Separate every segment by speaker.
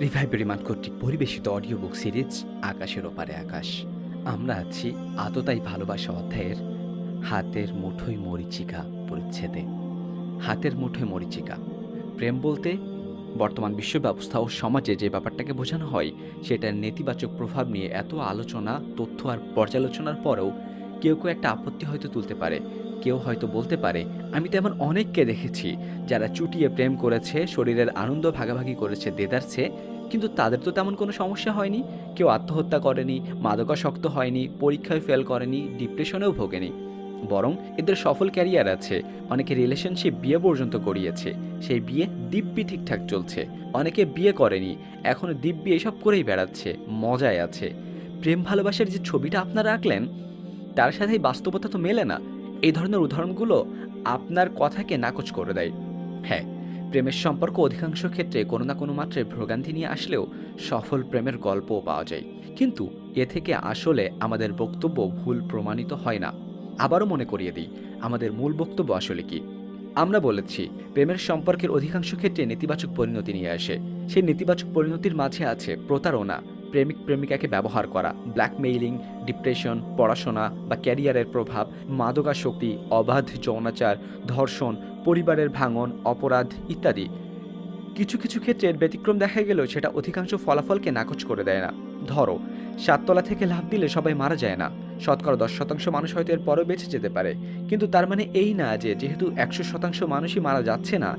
Speaker 1: Revive Riman কর্তৃক পরিবেশিত audio book series আকাশের ওপারে আকাশ। আমরা আছি আততাই ভালোবাসা অধ্যায়ের হাতের মুঠোই মরিচিকা পরিচ্ছেদে। হাতের মুঠোয় মরিচিকা। প্রেম বলতে বর্তমান বিশ্ব ব্যবস্থা ও সমাজে যে ব্যাপারটাকে বোঝানো হয়, সেটার নেতিবাচক প্রভাব নিয়ে এত আলোচনা, তথ্য আর পর্যালোচনার পরেও কেউ কেউ একটা আপত্তি হয়তো তুলতে পারে। কেউ হয়তো বলতে পারে, আমি তেমন অনেককে দেখেছি যারা চুটিয়ে প্রেম করেছে, শরীরের আনন্দ ভাগাভাগি করেছে, দেদারছে, কিন্তু তাদের তো তেমন কোনো সমস্যা হয়নি। কেউ আত্মহত্যা করেনি, মাদকাসক্ত হয়নি, পরীক্ষায় ফেল করেনি ডিপ্রেশনেও ভোগেনি। বরং এদের সফল ক্যারিয়ার আছে, অনেকে রিলেশনশিপ বিয়ে পর্যন্ত করিয়েছে, সেই বিয়ে দিব্যি ঠিকঠাক চলছে, অনেকে বিয়ে করেনি এখনও দিব্যি এসব করেই বেড়াচ্ছে, মজায় আছে। প্রেম ভালোবাসার যে ছবিটা আপনারা আঁকলেন, তার সাথে এই বাস্তবতা তো মেলে না। এই ধরনের উদাহরণগুলো আপনার কথাকে নাকচ করে দেয়। হ্যাঁ প্রেমের সম্পর্ক অধিকাংশ ক্ষেত্রে কোনো না কোনো মাত্রায় ভ্রোগান্তি নিয়ে আসলেও সফল প্রেমের গল্পও পাওয়া যায়। কিন্তু এ থেকে আসলে আমাদের বক্তব্য ভুল প্রমাণিত হয় না। আবারও মনে করিয়ে দিই, আমাদের মূল বক্তব্য আসলে কি? আমরা বলেছি, প্রেমের সম্পর্কের অধিকাংশ ক্ষেত্রে নেতিবাচক পরিণতি নিয়ে আসে। সেই নেতিবাচক পরিণতির মাঝে আছে প্রতারণা। প্রেমিক প্রেমিকাকে ব্যবহার করা ব্ল্যাকমেইলিং ডিপ্রেশন পড়াশোনা বা ক্যারিয়ারের প্রভাব, মাদকাসক্তি, অবাধ যৌনাচার, ধর্ষণ, পরিবারের ভাঙন, অপরাধ ইত্যাদি। কিছু কিছু ক্ষেত্রে ব্যতিক্রম দেখা গেলেও সেটা অধিকাংশ ফলাফলকে নাকচ করে দেয় না। ধরো, সাততলা থেকে লাভ দিলে সবাই মারা যায় না। শতকরা দশ শতাংশ মানুষ হয়তো এর পরেও বেঁচে যেতে পারে। কিন্তু তার মানে এই না যে যেহেতু একশো শতাংশ মানুষই মারা যাচ্ছে না,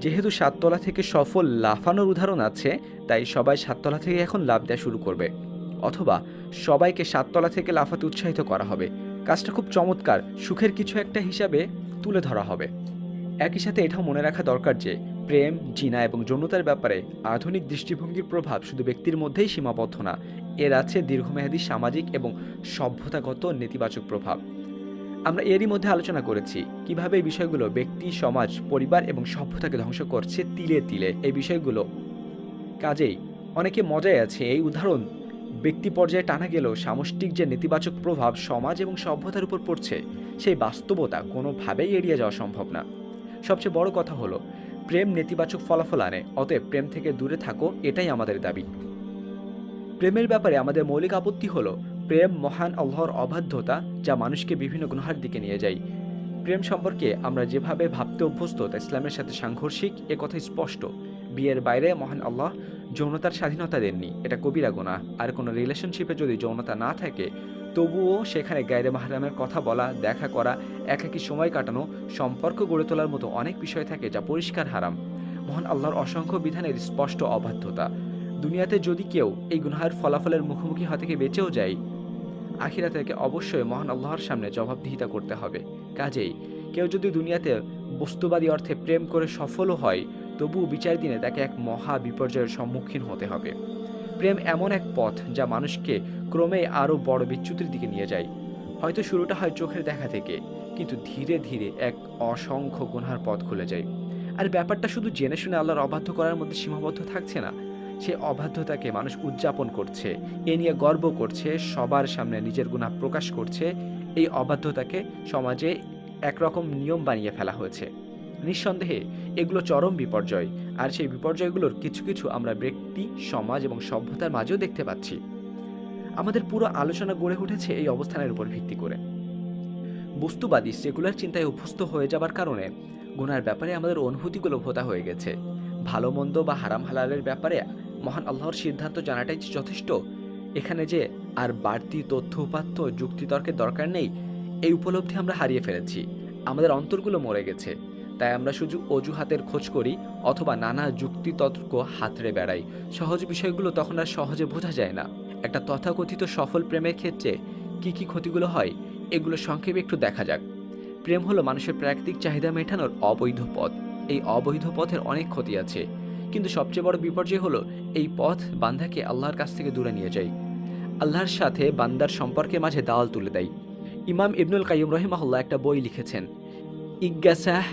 Speaker 1: যেহেতু সাততলা থেকে সফল লাফানোর উদাহরণ আছে তাই সবাই সাততলা থেকে এখন লাভ দেওয়া শুরু করবে। অথবা সবাইকে সাততলা থেকে লাফাতে উৎসাহিত করা হবে। কাজটা খুব চমৎকার। সুখের কিছু একটা হিসাবে তুলে ধরা হবে। একই সাথে এটাও মনে রাখা দরকার যে, প্রেম, জিনা এবং যৌনতার ব্যাপারে আধুনিক দৃষ্টিভঙ্গির প্রভাব শুধু ব্যক্তির মধ্যেই সীমাবদ্ধ না, এর আছে দীর্ঘমেয়াদী সামাজিক এবং সভ্যতাগত নেতিবাচক প্রভাব। আমরা এরই মধ্যে আলোচনা করেছি, কীভাবে এই বিষয়গুলো ব্যক্তি, সমাজ, পরিবার এবং সভ্যতাকে ধ্বংস করছে তিলে তিলে। এই বিষয়গুলো কাজেই অনেকে মজায় আছে এই উদাহরণ। ব্যক্তি পর্যায়ে টানা গেলেও সামষ্টিক যে নেতিবাচক প্রভাব সমাজ এবং সভ্যতার উপর পড়ছে, সেই বাস্তবতা কোনোভাবেই এড়িয়ে যাওয়া সম্ভব না। সবচেয়ে বড় কথা হলো, প্রেম নেতিবাচক ফলাফল আনে, অতএব প্রেম থেকে দূরে থাকো, এটাই আমাদের দাবি। প্রেমের ব্যাপারে আমাদের মৌলিক আপত্তি হলো, প্রেম মহান আল্লাহর অবাধ্যতা যা মানুষকে বিভিন্ন গুনহার দিকে নিয়ে যায়। প্রেম সম্পর্কে আমরা যেভাবে ভাবতে অভ্যস্ত, তা ইসলামের সাথে সাংঘর্ষিক কথা স্পষ্ট। বিয়ের বাইরে মহান আল্লাহ যৌনতার স্বাধীনতা দেননি। এটা কবিরা গুণা আর কোনো রিলেশনশিপে যদি যৌনতা না থাকে, তবুও সেখানে গায়রে মাহরামের কথা বলা, দেখা করা, একাকী সময় কাটানো, সম্পর্ক গড়ে তোলার মতো অনেক বিষয় থাকে যা পরিষ্কার হারাম। মহান আল্লাহর অসংখ্য বিধানের স্পষ্ট অবাধ্যতা। দুনিয়াতে যদি কেউ এই গুনহার ফলাফলের মুখোমুখি হওয়া থেকে বেঁচেও যায় আখিরা থেকে অবশ্যই মহান আল্লাহর সামনে জবাবদিহিতা করতে হবে। কাজেই কেউ যদি দুনিয়াতে বস্তুবাদী অর্থে প্রেম করে সফলও হয় তবুও বিচার দিনে তাকে এক মহা বিপর্যয়ের সম্মুখীন হতে হবে। প্রেম এমন এক পথ যা মানুষকে ক্রমে আরও বড় বিচ্যুতির দিকে নিয়ে যায়। হয়তো শুরুটা হয় চোখের দেখা থেকে, কিন্তু ধীরে ধীরে এক অসংখ্য গুনহার পথ খুলে যায়। আর ব্যাপারটা শুধু জেনে শুনে আল্লাহর অবাধ্য করার মধ্যে সীমাবদ্ধ থাকছে না। সে অবাধ্যতাকে মানুষ উদযাপন করছে, এ নিয়ে গর্ব করছে, সবার সামনে নিজের গুণা প্রকাশ করছে, এই অবাধ্যতাকে সমাজে একরকম নিয়ম বানিয়ে ফেলা হয়েছে। নিঃসন্দেহে এগুলো চরম বিপর্যয়, আর সেই বিপর্যয়গুলোর কিছু কিছু আমরা ব্যক্তি, সমাজ এবং সভ্যতার মাঝেও দেখতে পাচ্ছি। আমাদের পুরো আলোচনা গড়ে উঠেছে এই অবস্থানের উপর ভিত্তি করে। বস্তুবাদী, সেকুলার চিন্তায় অভ্যস্ত হয়ে যাবার কারণে গুনার ব্যাপারে আমাদের অনুভূতিগুলো ভোতা হয়ে গেছে। ভালো, মন্দ বা হারাম হালালের ব্যাপারে মহান আল্লাহর সিদ্ধান্ত জানাটাই যথেষ্ট, এখানে যে আর বাড়তি তথ্য, উপাত্ত যুক্তিতর্কের দরকার নেই, এই উপলব্ধি আমরা হারিয়ে ফেলেছি। আমাদের অন্তরগুলো মরে গেছে। তাই আমরা শুধু অজুহাতের খোঁজ করি অথবা নানা যুক্তিতর্ক হাতড়ে বেড়াই। সহজ বিষয়গুলো তখন আর সহজে বোঝা যায় না। একটা তথাকথিত সফল প্রেমের ক্ষেত্রে কি কি ক্ষতিগুলো হয়, এগুলো সংক্ষেপে একটু দেখা যাক। প্রেম হলো মানুষের প্রাকৃতিক চাহিদা মেটানোর অবৈধ পথ। এই অবৈধ পথের অনেক ক্ষতি আছে। কিন্তু সবচেয়ে বড় বিপর্যয় হলো এই পথ বান্ধাকে আল্লাহর কাছ থেকে দূরে নিয়ে যায়। আল্লাহর সাথে বান্দার সম্পর্কের মাঝে দাওয়াল তুলে দেয়। ইমাম ইবনুল কাইম রহিমাহুল্লাহ একটা বই লিখেছেন ইজ্ঞাসাহ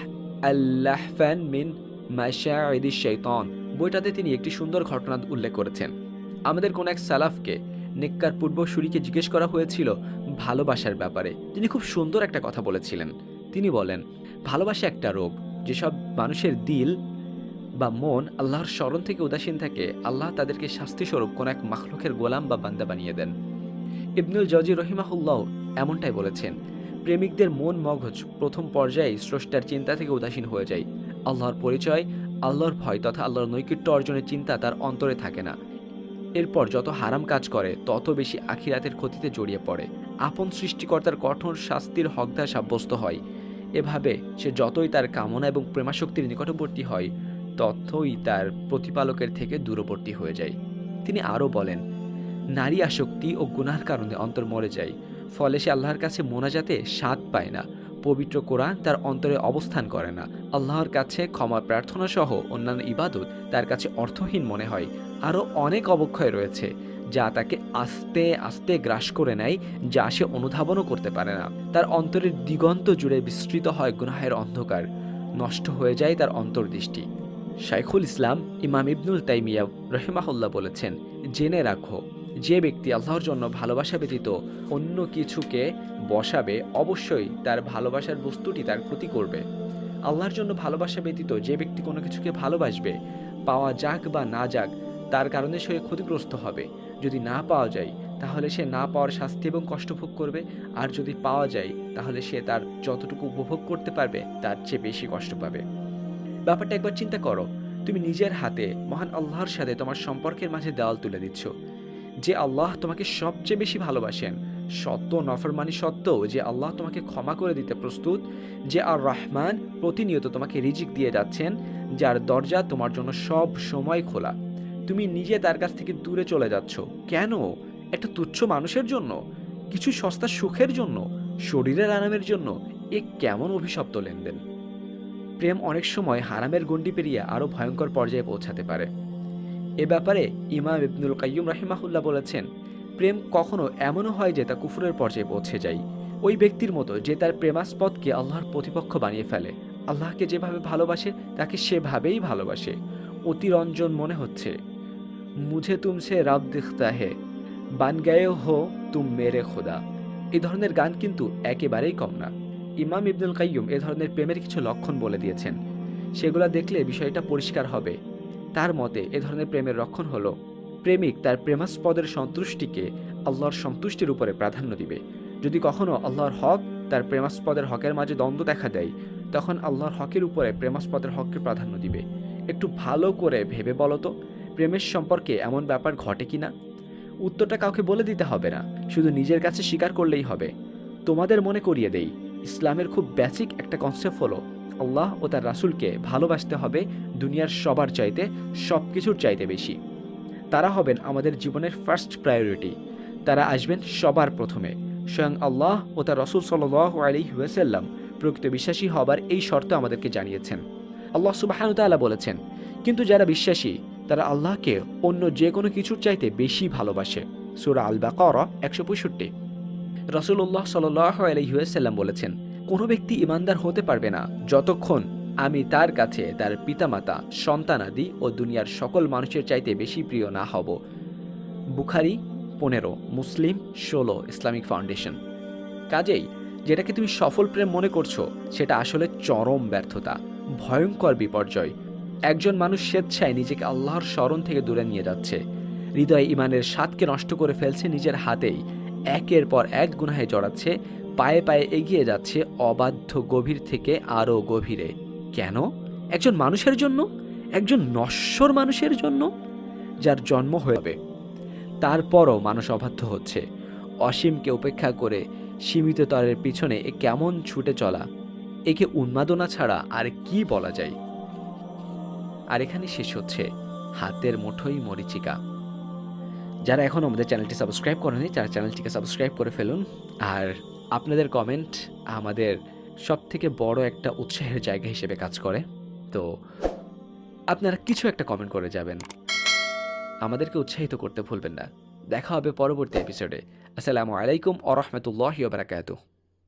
Speaker 1: আল্লাহ ফ্যান মিন মাশাঈদি শৈতন। বইটাতে তিনি একটি সুন্দর ঘটনা উল্লেখ করেছেন। আমাদের কোন এক সালাফকে নেককার পূর্বসূরিকে জিজ্ঞেস করা হয়েছিল ভালোবাসার ব্যাপারে। তিনি খুব সুন্দর একটা কথা বলেছিলেন। তিনি বলেন, ভালোবাসা একটা রোগ, যেসব মানুষের দিল বা মন আল্লাহর স্মরণ থেকে উদাসীন থাকে, আল্লাহ তাদেরকে শাস্তিস্বরূপ কোন এক মাখলুকের গোলাম বা বান্দা বানিয়ে দেন। ইবনুল জজি রহিমাহুল্লাহ এমনটাই বলেছেন প্রেমিকদের মন মগজ প্রথম পর্যায়ে স্রষ্টার চিন্তা থেকে উদাসীন হয়ে যায়। আল্লাহর পরিচয়, আল্লাহর ভয় তথা আল্লাহর নৈকট্য অর্জনের চিন্তা তার অন্তরে থাকে না। এরপর যত হারাম কাজ করে, তত বেশি আখিরাতের ক্ষতিতে জড়িয়ে পড়ে। আপন সৃষ্টিকর্তার কঠোর শাস্তির হকদার সাব্যস্ত হয়। এভাবে সে যতই তার কামনা এবং প্রেমাশক্তির নিকটবর্তী হয়, ততই তার প্রতিপালকের থেকে দূরবর্তী হয়ে যায়। তিনি আরও বলেন, নারী আসক্তি ও গুনার কারণে অন্তর মরে যায়। ফলে সে আল্লাহর কাছে মোনাজাতে স্বাদ পায় না। পবিত্র কোরআন তার অন্তরে অবস্থান করে না। আল্লাহর কাছে ক্ষমা প্রার্থনা সহ অন্যান্য ইবাদত তার কাছে অর্থহীন মনে হয়। আরও অনেক অবক্ষয় রয়েছে, যা তাকে আস্তে আস্তে গ্রাস করে নেয়, যা সে অনুধাবনও করতে পারে না। তার অন্তরের দিগন্ত জুড়ে বিস্তৃত হয় গুনাহের অন্ধকার। নষ্ট হয়ে যায় তার অন্তর্দৃষ্টি। শাইখুল ইসলাম ইমাম ইবনুল তাইমিয়া রহিমাহুল্লাহ বলেছেন, জেনে রাখো যে ব্যক্তি আল্লাহর জন্য ভালোবাসা ব্যতীত অন্য কিছুকে বসাবে, অবশ্যই তার ভালোবাসার বস্তুটি তার ক্ষতি করবে। আল্লাহর জন্য ভালোবাসা ব্যতীত যে ব্যক্তি কোনো কিছুকে ভালোবাসবে, পাওয়া যাক বা না যাক, তার কারণে সে ক্ষতিগ্রস্ত হবে। যদি না পাওয়া যায়, তাহলে সে না পাওয়ার শাস্তি এবং কষ্ট ভোগ করবে। আর যদি পাওয়া যায়, তাহলে সে তার যতটুকু উপভোগ করতে পারবে, তার চেয়ে বেশি কষ্ট পাবে। ব্যাপারটা একবার চিন্তা করো। তুমি নিজের হাতে মহান আল্লাহর সাথে তোমার সম্পর্কের মাঝে দেওয়াল তুলে দিচ্ছ। যে আল্লাহ তোমাকে সবচেয়ে বেশি ভালোবাসেন। সত্য নফরমানি সত্ত্বেও যে আল্লাহ তোমাকে ক্ষমা করে দিতে প্রস্তুত, যে আর রহমান প্রতিনিয়ত তোমাকে রিজিক দিয়ে যাচ্ছেন, যার দরজা তোমার জন্য সব সময় খোলা। তুমি নিজে তার কাছ থেকে দূরে চলে যাচ্ছ। কেন? একটা তুচ্ছ মানুষের জন্য? কিছু সস্তা সুখের জন্য? শরীরের আরামের জন্য? এ কেমন অভিশপ্ত লেনদেন? প্রেম অনেক সময় হারামের গণ্ডি পেরিয়ে আরও ভয়ঙ্কর পর্যায়ে পৌঁছাতে পারে। এ ব্যাপারে ইমাম ইবনুল কাইয়ুম রাহিমাহুল্লাহ বলেছেন, প্রেম কখনো এমনও হয় যে তা কুফুরের পর্যায়ে পৌঁছে যায়। ওই ব্যক্তির মতো যে তার প্রেমাস্পদকে আল্লাহর প্রতিপক্ষ বানিয়ে ফেলে, আল্লাহকে যেভাবে ভালোবাসে তাকে সেভাবেই ভালোবাসে। অতিরঞ্জন মনে হচ্ছে, মুঝে তুমসে রাব দিখতা হে, বান গায়ে হো তুম মেরে খোদা। এই ধরনের গান কিন্তু একেবারেই কম না। ইমাম ইবনুল কাইয়ুম এ ধরনের প্রেমের কিছু লক্ষণ বলে দিয়েছেন। সেগুলো দেখলে বিষয়টা পরিষ্কার হবে। তার মতে এ ধরনের প্রেমের রক্ষণ হলো প্রেমিক তার প্রেমাস্পদের সন্তুষ্টিকে আল্লাহর সন্তুষ্টির উপরে প্রাধান্য দিবে। যদি কখনো আল্লাহর হক তার প্রেমাস্পদের হকের মাঝে দ্বন্দ্ব দেখা দেয়, তখন আল্লাহর হকের উপরে প্রেমাস্পদের হককে প্রাধান্য দিবে। একটু ভালো করে ভেবে বলো তো, প্রেমের সম্পর্কে এমন ব্যাপার ঘটে কি না? উত্তরটা কাউকে বলে দিতে হবে না, শুধু নিজের কাছে স্বীকার করলেই হবে। তোমাদের মনে করিয়ে দেই, ইসলামের খুব বেসিক একটা কনসেপ্ট হলো আল্লাহ ও তার রাসূলকে ভালোবাসতে হবে দুনিয়ার সবার চাইতে সব কিছুর চাইতে বেশি। তারা হবেন আমাদের জীবনের ফার্স্ট প্রায়োরিটি তারা আসবেন সবার প্রথমে। স্বয়ং আল্লাহ ও তার রসুল সাল আলী হুয়াসাল্লাম প্রকৃত বিশ্বাসী হবার এই শর্ত আমাদেরকে জানিয়েছেন। আল্লাহ সুবাহানুতাল্লাহ বলেছেন, কিন্তু যারা বিশ্বাসী, তারা আল্লাহকে অন্য যে কোনো কিছুর চাইতে বেশি ভালোবাসে। সুরা আল বাকর একশো পঁয়ষট্টি। রসুল্লাহ সাল্লাহ আলহিউসাল্লাম বলেছেন কোনো ব্যক্তি ইমানদার হতে পারবে না। যতক্ষণ আমি তার কাছে তার পিতামাতা সন্তানাদি ও দুনিয়ার সকল মানুষের চাইতে বেশি প্রিয় না হব। বুখারি পনেরো, মুসলিম ষোলো, ইসলামিক ফাউন্ডেশন। কাজেই যেটাকে তুমি সফল প্রেম মনে করছ, সেটা আসলে চরম ব্যর্থতা, ভয়ঙ্কর বিপর্যয়। একজন মানুষ স্বেচ্ছায় নিজেকে আল্লাহর স্মরণ থেকে দূরে নিয়ে যাচ্ছে। হৃদয় ইমানের স্বাদকে নষ্ট করে ফেলছে নিজের হাতেই, একের পর এক গুনাহে জড়াচ্ছে পায়ে পায়ে এগিয়ে যাচ্ছে অবাধ্য গভীর থেকে আরও গভীরে। কেন? একজন মানুষের জন্য? একজন নশ্বর মানুষের জন্য? যার জন্ম হয়ে তারপরও মানুষ অবাধ্য হচ্ছে। অসীমকে উপেক্ষা করে সীমিত তরের পিছনে এ কেমন ছুটে চলা? একে উন্মাদনা ছাড়া আর কি বলা যায়? আর এখানে শেষ হচ্ছে হাতের মুঠোই মরিচিকা। যারা এখনও আমাদের চ্যানেলটি সাবস্ক্রাইব করেনি তারা চ্যানেলটিকে সাবস্ক্রাইব করে ফেলুন। আর আপনাদের কমেন্ট আমাদের সব থেকে বড় একটা উৎসাহের জায়গা হিসেবে কাজ করে। তো আপনারা কিছু একটা কমেন্ট করে যাবেন। আমাদেরকে উৎসাহিত করতে ভুলবেন না। দেখা হবে পরবর্তী এপিসোডে আসসালামু আলাইকুম আ রহমতুল্লাহ বারাকাতুহ।